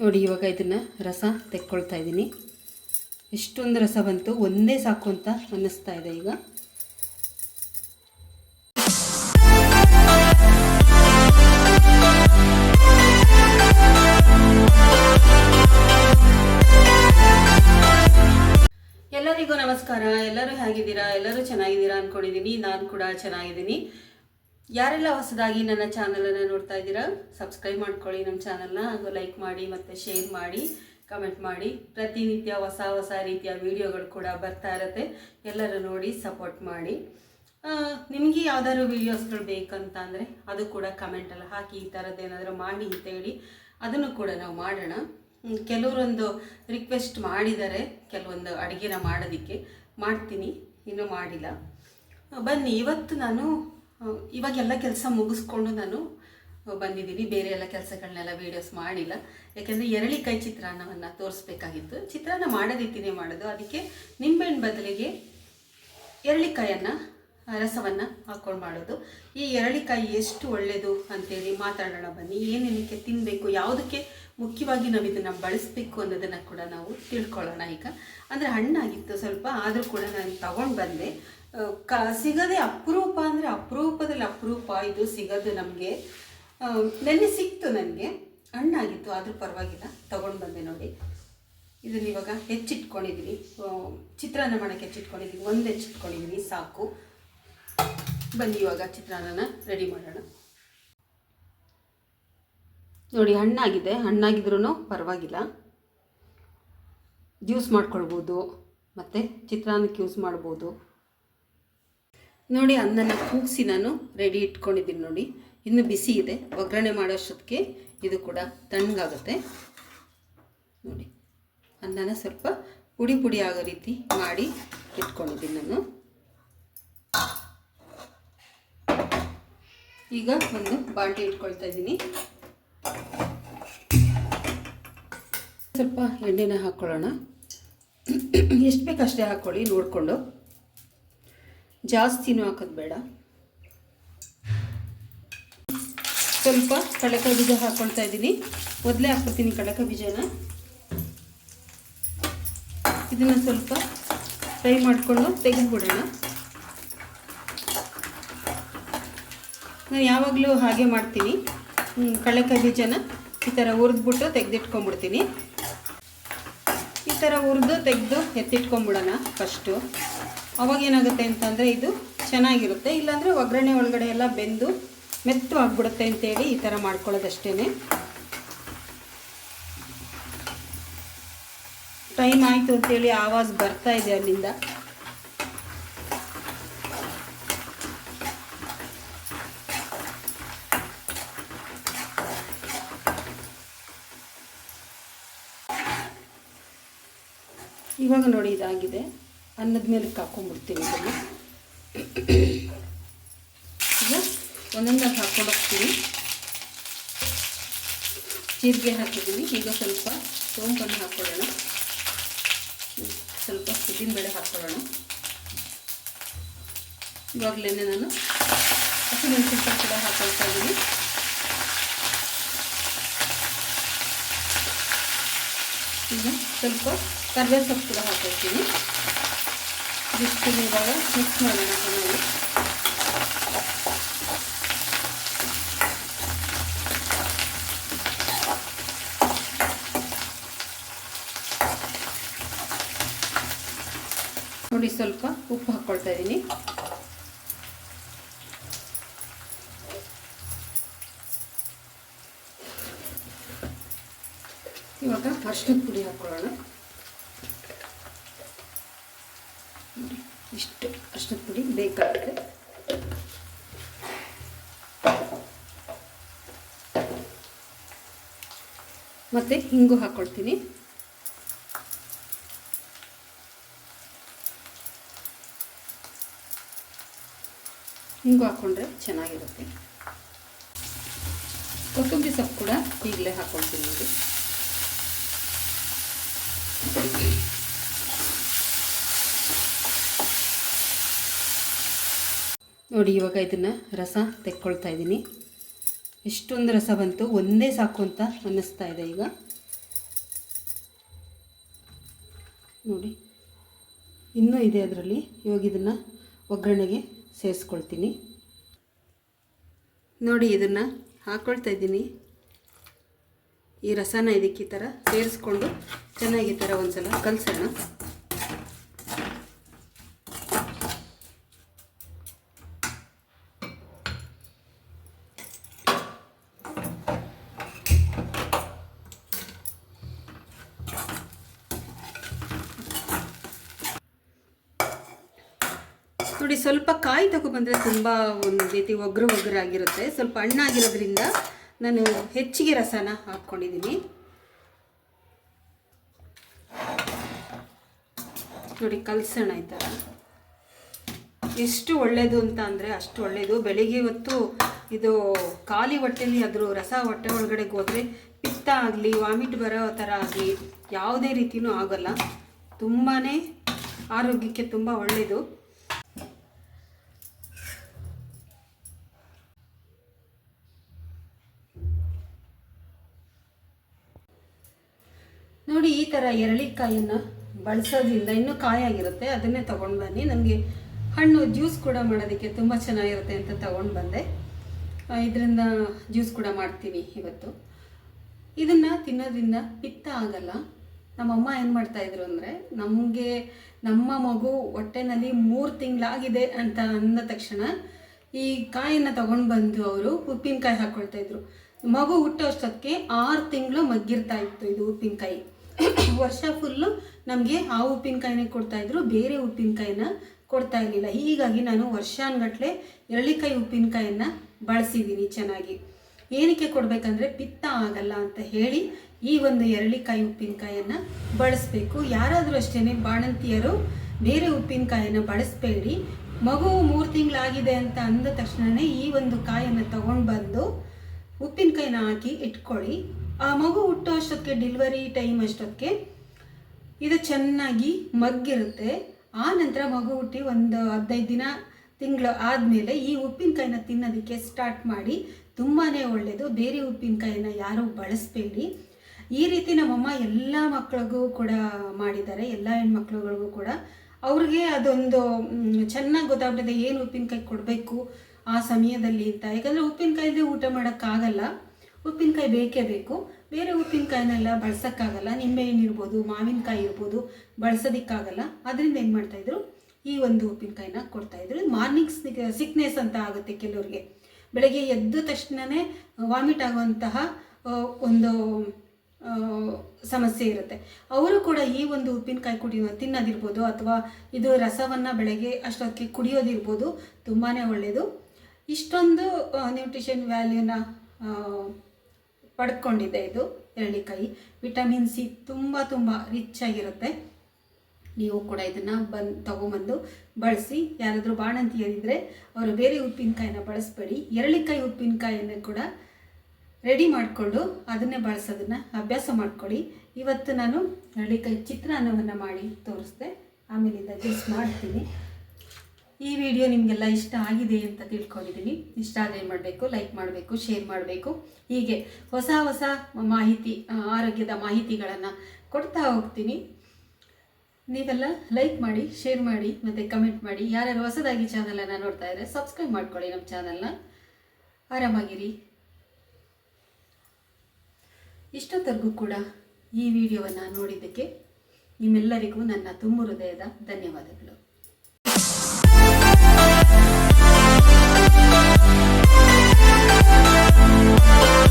ನೋಡಿ, ಇವಾಗ ಇದನ್ನು ರಸ ತೆಕ್ಕೊಳ್ತಾ ಇದ್ದೀನಿ. ಎಷ್ಟೊಂದು ರಸ ಬಂತು, ಒಂದೇ ಸಾಕು ಅಂತ ಅನ್ನಿಸ್ತಾ ಇದೆ ಈಗ. ಎಲ್ಲರಿಗೂ ನಮಸ್ಕಾರ. ಎಲ್ಲರೂ ಹೇಗಿದ್ದೀರಾ? ಎಲ್ಲರೂ ಚೆನ್ನಾಗಿದ್ದೀರಾ ಅಂದ್ಕೊಂಡಿದ್ದೀನಿ ನಾನು ಕೂಡ ಚೆನ್ನಾಗಿದ್ದೀನಿ. ಯಾರೆಲ್ಲ ಹೊಸದಾಗಿ ನನ್ನ ಚಾನಲನ್ನು ನೋಡ್ತಾ ಇದ್ದೀರಾ ಸಬ್ಸ್ಕ್ರೈಬ್ ಮಾಡ್ಕೊಳ್ಳಿ ನಮ್ಮ ಚಾನಲ್ನ. ಹಾಗೂ ಲೈಕ್ ಮಾಡಿ ಮತ್ತು ಶೇರ್ ಮಾಡಿ ಕಮೆಂಟ್ ಮಾಡಿ. ಪ್ರತಿನಿತ್ಯ ಹೊಸ ಹೊಸ ರೀತಿಯ ವಿಡಿಯೋಗಳು ಕೂಡ ಬರ್ತಾ ಇರುತ್ತೆ. ಎಲ್ಲರೂ ನೋಡಿ ಸಪೋರ್ಟ್ ಮಾಡಿ. ನಿಮಗೆ ಯಾವ್ದಾದ್ರು ವೀಡಿಯೋಸ್ಗಳು ಬೇಕಂತ ಅಂದರೆ ಅದು ಕೂಡ ಕಮೆಂಟಲ್ಲಿ ಹಾಕಿ, ಈ ಥರದ್ದು ಏನಾದರೂ ಮಾಡಿ ಅಂತ ಹೇಳಿ ಅದನ್ನು ಕೂಡ ನಾವು ಮಾಡೋಣ. ಕೆಲವರೊಂದು ರಿಕ್ವೆಸ್ಟ್ ಮಾಡಿದ್ದಾರೆ ಕೆಲವೊಂದು ಅಡುಗೆನ ಮಾಡೋದಕ್ಕೆ ಮಾಡ್ತೀನಿ, ಇನ್ನೂ ಮಾಡಿಲ್ಲ. ಬನ್ನಿ, ಇವತ್ತು ನಾನು ಇವಾಗೆಲ್ಲ ಕೆಲಸ ಮುಗಿಸ್ಕೊಂಡು ನಾನು ಬಂದಿದ್ದೀನಿ. ಬೇರೆ ಎಲ್ಲ ಕೆಲಸಗಳನ್ನೆಲ್ಲ ವೀಡಿಯೋಸ್ ಮಾಡಿಲ್ಲ. ಯಾಕೆಂದರೆ ಎರಳಿಕಾಯಿ ಚಿತ್ರಾನ್ನವನ್ನು ತೋರಿಸ್ಬೇಕಾಗಿತ್ತು. ಚಿತ್ರಾನ್ನ ಮಾಡೋ ರೀತಿಯೇ ಮಾಡೋದು. ಅದಕ್ಕೆ ನಿಂಬೆಹಣ್ಣು ಬದಲಿಗೆ ಎರಳಿಕಾಯನ್ನು, ರಸವನ್ನು ಹಾಕ್ಕೊಂಡು ಮಾಡೋದು. ಈ ಎರಳಿಕಾಯಿ ಎಷ್ಟು ಒಳ್ಳೆಯದು ಅಂತೇಳಿ ಮಾತಾಡೋಣ ಬನ್ನಿ. ಏನೇನಕ್ಕೆ ತಿನ್ನಬೇಕು ಯಾವುದಕ್ಕೆ ಮುಖ್ಯವಾಗಿ ನಾವು ಇದನ್ನು ಬಳಸಬೇಕು ಅನ್ನೋದನ್ನು ಕೂಡ ನಾವು ತಿಳ್ಕೊಳ್ಳೋಣ ಈಗ. ಅಂದರೆ ಹಣ್ಣಾಗಿತ್ತು ಸ್ವಲ್ಪ, ಆದರೂ ಕೂಡ ನಾನು ತಗೊಂಡು ಬಂದೆ. ಕ, ಸಿಗದೆ ಅಪರೂಪ ಅಂದರೆ ಅಪರೂಪದಲ್ಲಿ ಅಪರೂಪ, ಇದು ಸಿಗೋದು ನಮಗೆ. ನೆನ್ನೆ ಸಿಕ್ತು ನನಗೆ. ಹಣ್ಣಾಗಿತ್ತು, ಆದರೂ ಪರವಾಗಿಲ್ಲ. ತಗೊಂಡು ಬಂದೆ ನೋಡಿ. ಇದನ್ನ ಇವಾಗ ಹೆಚ್ಚಿಟ್ಕೊಂಡಿದ್ದೀನಿ ಚಿತ್ರಾನ್ನ ಮಾಡೋಕ್ಕೆ ಹೆಚ್ಚಿಟ್ಕೊಂಡಿದ್ದೀನಿ ಒಂದು ಹೆಚ್ಚಿಟ್ಕೊಂಡಿದ್ದೀನಿ ಸಾಕು. ಬನ್ನಿ ಇವಾಗ ಚಿತ್ರಾನ್ನನ ರೆಡಿ ಮಾಡೋಣ. ನೋಡಿ, ಹಣ್ಣಾಗಿದೆ. ಹಣ್ಣಾಗಿದ್ರೂ ಪರವಾಗಿಲ್ಲ. ಜ್ಯೂಸ್ ಮಾಡ್ಕೊಳ್ಬೋದು. ಮತ್ತು ಚಿತ್ರಾನ್ನಕ್ಕೆ ಯೂಸ್ ಮಾಡ್ಬೋದು. ನೋಡಿ ಅನ್ನನ ಕೂಗಿಸಿ ನಾನು ರೆಡಿ ಇಟ್ಕೊಂಡಿದ್ದೀನಿ ನೋಡಿ. ಇನ್ನು ಬಿಸಿ ಇದೆ. ಒಗ್ಗರಣೆ ಮಾಡೋಷ್ಟೊತ್ತಿಗೆ ಇದು ಕೂಡ ತಣ್ಣಗಾಗುತ್ತೆ. ನೋಡಿ ಅನ್ನನ ಸ್ವಲ್ಪ ಪುಡಿ ಪುಡಿ ಆಗೋ ರೀತಿ ಮಾಡಿ ಇಟ್ಕೊಂಡಿದ್ದೀನಿ ನಾನು. ಈಗ ಒಂದು ಬಾಂಡ್ಲಿ ಇಟ್ಕೊಳ್ತಾ ಇದ್ದೀನಿ. ಸ್ವಲ್ಪ ಎಣ್ಣೆನ ಹಾಕ್ಕೊಳ್ಳೋಣ ಎಷ್ಟು ಬೇಕು ಅಷ್ಟೇ ಹಾಕ್ಕೊಳ್ಳಿ ನೋಡಿಕೊಂಡು. ಜಾಸ್ತಿನೂ ಹಾಕೋದು ಬೇಡ. ಸ್ವಲ್ಪ ಕಡಲೆಕಾಯಿ ಬೀಜ ಹಾಕ್ಕೊಳ್ತಾ ಇದ್ದೀನಿ. ಮೊದಲೇ ಹಾಕ್ಕೊತೀನಿ ಕಡಲೆಕಾಯಿ ಬೀಜನ. ಇದನ್ನು ಸ್ವಲ್ಪ ಫ್ರೈ ಮಾಡಿಕೊಂಡು ತೆಗೆದುಬಿಡೋಣ. ನಾನು ಯಾವಾಗಲೂ ಹಾಗೆ ಮಾಡ್ತೀನಿ. ಕಡಲೆಕಾಯಿ ಬೀಜನ ಈ ಥರ ಹುರಿದ್ಬಿಟ್ಟು ತೆಗೆದಿಟ್ಕೊಂಡ್ಬಿಡ್ತೀನಿ. ಈ ಥರ ಹುರಿದು ತೆಗೆದು ಎತ್ತಿಟ್ಕೊಂಬಿಡೋಣ ಫಸ್ಟು ಅವಾಗ ಏನಾಗುತ್ತೆ ಅಂತಂದರೆ ಇದು ಚೆನ್ನಾಗಿರುತ್ತೆ. ಇಲ್ಲಾಂದರೆ ಒಗ್ಗರಣೆ ಒಳಗಡೆ ಎಲ್ಲ ಬೆಂದು ಮೆತ್ತು ಆಗಿಬಿಡುತ್ತೆ ಅಂತೇಳಿ ಈ ಥರ ಮಾಡ್ಕೊಳ್ಳೋದಷ್ಟೇ ಟೈಮ್ ಆಯಿತು ಅಂತೇಳಿ ಆವಾಜ್ ಬರ್ತಾ ಇದೆ ಅಲ್ಲಿಂದ. ಇವಾಗ ನೋಡಿ ಇದಾಗಿದೆ. ಅನ್ನದ ಮೇಲೆ ಹಾಕೊಂಡ್ಬಿಡ್ತೀನಿ ಇದನ್ನು. ಈಗ ಒಂದೊಂದಾಗಿ ಹಾಕ್ಕೊಂಡು ಹೋಗ್ತೀನಿ. ಜೀರಿಗೆ ಹಾಕಿದ್ದೀನಿ. ಈಗ ಸ್ವಲ್ಪ ಸೋಂಪನ್ನು ಹಾಕ್ಕೊಳ್ಳೋಣ ಸ್ವಲ್ಪ ಉದ್ದಿನಬೇಳೆ ಹಾಕ್ಕೊಳ್ಳೋಣ ಇವಾಗಲೇ ನಾನು ಹಸಿಮೆಣಸಿನ್ಕಾಯಿ ಕೂಡ ಹಾಕೊಳ್ತಾ ಇದ್ದೀನಿ. ಈಗ ಸ್ವಲ್ಪ ಕರ್ಬೇವು ಸೊಪ್ಪು ಕೂಡ ಹಾಕೊಳ್ತೀನಿ. ಇದಿಷ್ಟು ಇವಾಗ ಮಿಕ್ಸ್ ಮಾಡೋಣ ಚೆನ್ನಾಗಿ ನೋಡಿ ಸ್ವಲ್ಪ ಉಪ್ಪು ಹಾಕ್ಕೊಳ್ತಾ ಇದ್ದೀನಿ. ಇವಾಗ ಫಸ್ಟ್ ಪುಡಿ ಹಾಕ್ಕೊಳ್ಳೋಣ ನೋಡಿ ಇಷ್ಟು ಅರ್ಶಿನ ಪುಡಿ ಬೇಕಾಗುತ್ತೆ. ಮತ್ತು ಹಿಂಗು ಹಾಕ್ಕೊಳ್ತೀನಿ ಹಿಂಗು ಹಾಕ್ಕೊಂಡ್ರೆ ಚೆನ್ನಾಗಿರುತ್ತೆ. ಕೊತ್ತಂಬರಿ ಸೊಪ್ಪು ಕೂಡ ಈಗಲೇ ಹಾಕ್ಕೊಳ್ತೀನಿ ನೋಡಿ. ನೋಡಿ, ಇವಾಗ ಇದನ್ನು ರಸ ತೆಕ್ಕೊಳ್ತಾ ಇದ್ದೀನಿ. ಎಷ್ಟೊಂದು ರಸ ಬಂತು. ಒಂದೇ ಸಾಕು ಅಂತ ಅನ್ನಿಸ್ತಾ ಇದೆ ಈಗ. ನೋಡಿ, ಇನ್ನೂ ಇದೆ ಅದರಲ್ಲಿ. ಇವಾಗ ಇದನ್ನು ಒಗ್ಗರಣೆಗೆ ಸೇರಿಸ್ಕೊಳ್ತೀನಿ. ನೋಡಿ, ಇದನ್ನು ಹಾಕ್ಕೊಳ್ತಾ ಇದ್ದೀನಿ. ಈ ರಸನ ಇದಕ್ಕೆ ಈ ಥರ ಸೇರಿಸ್ಕೊಂಡು ಚೆನ್ನಾಗಿ ಈ ಥರ ಒಂದು ಸಲ ಕಲಸೋಣ. ನೋಡಿ, ಸ್ವಲ್ಪ ಕಾಯಿ ತಗೊಬಂದರೆ ತುಂಬ ಒಂದು ರೀತಿ ಒಗ್ರು ಆಗಿರುತ್ತೆ ಸ್ವಲ್ಪ ಹಣ್ಣಾಗಿರೋದ್ರಿಂದ ನಾನು ಹೆಚ್ಚಿಗೆ ರಸನ ಹಾಕ್ಕೊಂಡಿದ್ದೀನಿ. ನೋಡಿ, ಕಲ್ಸೋಣ ಈ ಥರ. ಎಷ್ಟು ಒಳ್ಳೆಯದು ಅಂತ ಅಂದರೆ ಅಷ್ಟು ಒಳ್ಳೆಯದು ಬೆಳಿಗ್ಗೆ ಹೊತ್ತು ಇದು ಖಾಲಿ ಹೊಟ್ಟೆಲಿ ಅದ್ರ ರಸ ಹೊಟ್ಟೆ ಒಳಗಡೆಗೆ ಹೋದರೆ ಪಿತ್ತ ಆಗಲಿ, ವಾಮಿಟ್ ಬರೋ ಥರ ಆಗಲಿ ಯಾವುದೇ ರೀತಿಯೂ ಆಗೋಲ್ಲ. ತುಂಬಾ ಆರೋಗ್ಯಕ್ಕೆ ತುಂಬ ಒಳ್ಳೆಯದು ಎರಳಿಕಾಯನ್ನು ಬಳಸೋದ್ರಿಂದ ಇನ್ನೂ ಕಾಯಾಗಿರುತ್ತೆ, ಅದನ್ನೇ ತೊಗೊಂಡು ಬನ್ನಿ. ನನಗೆ ಹಣ್ಣು ಜ್ಯೂಸ್ ಕೂಡ ಮಾಡೋದಕ್ಕೆ ತುಂಬ ಚೆನ್ನಾಗಿರುತ್ತೆ ಅಂತ ತೊಗೊಂಡು ಬಂದೆ. ಇದರಿಂದ ಜ್ಯೂಸ್ ಕೂಡ ಮಾಡ್ತೀನಿ ಇವತ್ತು. ಇದನ್ನು ತಿನ್ನೋದ್ರಿಂದ ಪಿತ್ತ ಆಗಲ್ಲ. ನಮ್ಮಮ್ಮ ಏನು ಮಾಡ್ತಾಯಿದ್ರು ಅಂದರೆ, ನಮಗೆ ನಮ್ಮ ಮಗು ಹೊಟ್ಟೆನಲ್ಲಿ ಮೂರು ತಿಂಗಳಾಗಿದೆ ಅಂತ ಅಂದ ತಕ್ಷಣ ಈ ಕಾಯನ್ನು ತಗೊಂಡು ಬಂದು ಅವರು ಉಪ್ಪಿನಕಾಯಿ ಹಾಕ್ಕೊಳ್ತಾಯಿದ್ರು ಮಗು ಹುಟ್ಟೋಷ್ಟಕ್ಕೆ ಆರು ತಿಂಗಳು ಮಗ್ಗಿರ್ತಾ ಇತ್ತು ಇದು ಉಪ್ಪಿನಕಾಯಿ. ವರ್ಷ ಫುಲ್ಲು ನಮಗೆ ಆ ಉಪ್ಪಿನಕಾಯಿನೇ ಕೊಡ್ತಾ ಇದ್ರು ಬೇರೆ ಉಪ್ಪಿನಕಾಯಿನ ಕೊಡ್ತಾ ಇರಲಿಲ್ಲ ಹೀಗಾಗಿ ನಾನು ವರ್ಷಾನ್ಗಟ್ಲೆ ಎರಳಿಕಾಯಿ ಉಪ್ಪಿನಕಾಯಿಯನ್ನು ಬಳಸಿದ್ದೀನಿ ಚೆನ್ನಾಗಿ. ಏನಕ್ಕೆ ಕೊಡಬೇಕಂದ್ರೆ ಪಿತ್ತ ಆಗಲ್ಲ ಅಂತ ಹೇಳಿ ಈ ಒಂದು ಎರಳಿಕಾಯಿ ಉಪ್ಪಿನಕಾಯನ್ನು ಬಳಸಬೇಕು. ಯಾರಾದರೂ ಅಷ್ಟೇ ಬಾಣಂತಿಯರು ಬೇರೆ ಉಪ್ಪಿನಕಾಯನ್ನು ಬಳಸಬೇಡಿ. ಮಗು ಮೂರು ತಿಂಗಳಾಗಿದೆ ಅಂತ ಅಂದ ತಕ್ಷಣವೇ ಈ ಒಂದು ಕಾಯನ್ನು ತಗೊಂಡು ಬಂದು ಉಪ್ಪಿನಕಾಯಿನ ಹಾಕಿ ಇಟ್ಕೊಳ್ಳಿ. ಆ ಮಗು ಹುಟ್ಟೋ ಅಷ್ಟೊತ್ತಿಗೆ ಡೆಲಿವರಿ ಟೈಮ್ ಅಷ್ಟೊತ್ತಿಗೆ ಇದು ಚೆನ್ನಾಗಿ ಮಗ್ಗಿರುತ್ತೆ. ಆ ನಂತರ ಮಗು ಹುಟ್ಟಿ ಒಂದು ಹದಿನೈದು ದಿನ, ತಿಂಗಳು ಆದಮೇಲೆ ಈ ಉಪ್ಪಿನಕಾಯಿನ ತಿನ್ನೋದಕ್ಕೆ ಸ್ಟಾರ್ಟ್ ಮಾಡಿ ತುಂಬಾ ಒಳ್ಳೆಯದು ಬೇರೆ ಉಪ್ಪಿನಕಾಯಿನ ಯಾರೂ ಬಳಸಬೇಡಿ. ಈ ರೀತಿ ನಮ್ಮಮ್ಮ ಎಲ್ಲ ಮಕ್ಕಳಿಗೂ ಕೂಡ ಮಾಡಿದ್ದಾರೆ. ಎಲ್ಲ ಹೆಣ್ಮಕ್ಳುಗಳಿಗೂ ಕೂಡ. ಅವ್ರಿಗೆ ಅದೊಂದು ಚೆನ್ನಾಗಿ ಗೊತ್ತಾಗ್ಬಿಟ್ಟಿದೆ. ಏನು ಉಪ್ಪಿನಕಾಯಿ ಕೊಡಬೇಕು ಆ ಸಮಯದಲ್ಲಿ ಅಂತ. ಯಾಕಂದರೆ ಉಪ್ಪಿನಕಾಯಿದೆ ಊಟ ಮಾಡೋಕ್ಕಾಗಲ್ಲ. ಉಪ್ಪಿನಕಾಯಿ ಬೇಕೇ ಬೇಕು. ಬೇರೆ ಉಪ್ಪಿನಕಾಯಿನೆಲ್ಲ ಬಳಸೋಕ್ಕಾಗಲ್ಲ. ನಿಂಬೆಹಣ್ಣು ಇರ್ಬೋದು, ಮಾವಿನಕಾಯಿ ಇರ್ಬೋದು, ಬಳಸೋದಕ್ಕಾಗಲ್ಲ. ಅದರಿಂದ ಏನು ಮಾಡ್ತಾಯಿದ್ರು ಈ ಒಂದು ಉಪ್ಪಿನಕಾಯಿನ ಕೊಡ್ತಾಯಿದ್ರು ಮಾರ್ನಿಂಗ್ ಸಿಕ್ನೆಸ್ ಅಂತ ಆಗುತ್ತೆ ಕೆಲವರಿಗೆ. ಬೆಳಗ್ಗೆ ಎದ್ದ ತಕ್ಷಣವೇ ವಾಮಿಟ್ ಆಗುವಂತಹ ಒಂದು ಸಮಸ್ಯೆ ಇರುತ್ತೆ. ಅವರು ಕೂಡ ಈ ಒಂದು ಉಪ್ಪಿನಕಾಯಿ ಕುಡಿಯೋ ತಿನ್ನೋದಿರ್ಬೋದು ಅಥವಾ ಇದು ರಸವನ್ನು ಬೆಳಗ್ಗೆ ಅಷ್ಟೊತ್ತಿಗೆ ಕುಡಿಯೋದಿರ್ಬೋದು. ತುಂಬಾ ಒಳ್ಳೆಯದು ಇಷ್ಟೊಂದು ನ್ಯೂಟ್ರಿಷನ್ ವ್ಯಾಲ್ಯೂನ ಪಡ್ಕೊಂಡಿದೆ ಇದು ಎರಳಿಕಾಯಿ ವಿಟಮಿನ್ ಸಿ ತುಂಬ ತುಂಬ ರಿಚ್ ಆಗಿರುತ್ತೆ. ನೀವು ಕೂಡ ಇದನ್ನು ಬಂದು ತೊಗೊಂಬಂದು ಬಳಸಿ. ಯಾರಾದರೂ ಬಾಣಂತಿಯರಿದ್ದರೆ ಅವರು ಬೇರೆ ಉಪ್ಪಿನಕಾಯಿನ ಬಳಸಬೇಡಿ. ಎರಳಿಕಾಯಿ ಉಪ್ಪಿನಕಾಯಿಯನ್ನು ಕೂಡ ರೆಡಿ ಮಾಡಿಕೊಂಡು ಅದನ್ನೇ ಬಳಸೋದನ್ನು ಅಭ್ಯಾಸ ಮಾಡ್ಕೊಳ್ಳಿ. ಇವತ್ತು ನಾನು ಎರಳಿಕಾಯಿ ಚಿತ್ರಾನ್ನವನ್ನು ಮಾಡಿ ತೋರಿಸ್ದೆ. ಆಮೇಲಿಂದ ಜ್ಯೂಸ್ ಮಾಡ್ತೀನಿ. ಈ ವಿಡಿಯೋ ನಿಮಗೆಲ್ಲ ಇಷ್ಟ ಆಗಿದೆ ಅಂತ ತಿಳ್ಕೊಂಡಿದ್ದೀನಿ. ಇಷ್ಟ ಆದರೆ ಏನು ಮಾಡಬೇಕು? ಲೈಕ್ ಮಾಡಬೇಕು ಶೇರ್ ಮಾಡಬೇಕು. ಹೀಗೆ ಹೊಸ ಹೊಸ ಮಾಹಿತಿ, ಆರೋಗ್ಯದ ಮಾಹಿತಿಗಳನ್ನು ಕೊಡ್ತಾ ಹೋಗ್ತೀನಿ. ನೀವೆಲ್ಲ ಲೈಕ್ ಮಾಡಿ ಶೇರ್ ಮಾಡಿ, ಮತ್ತು ಕಮೆಂಟ್ ಮಾಡಿ. ಯಾರ್ಯಾರು ಹೊಸದಾಗಿ ಚಾನಲನ್ನು ನೋಡ್ತಾ ಇದ್ದರೆ ಸಬ್ಸ್ಕ್ರೈಬ್ ಮಾಡ್ಕೊಳ್ಳಿ ನಮ್ಮ ಚಾನಲ್ನ ಆರಾಮಾಗಿರಿ. ಇಷ್ಟೊತ್ತರೆಗೂ ಕೂಡ ಈ ವಿಡಿಯೋವನ್ನು ನೋಡಿದ್ದಕ್ಕೆ ನಿಮ್ಮೆಲ್ಲರಿಗೂ ನನ್ನ ತುಂಬ ಹೃದಯದ ಧನ್ಯವಾದಗಳು. Oh,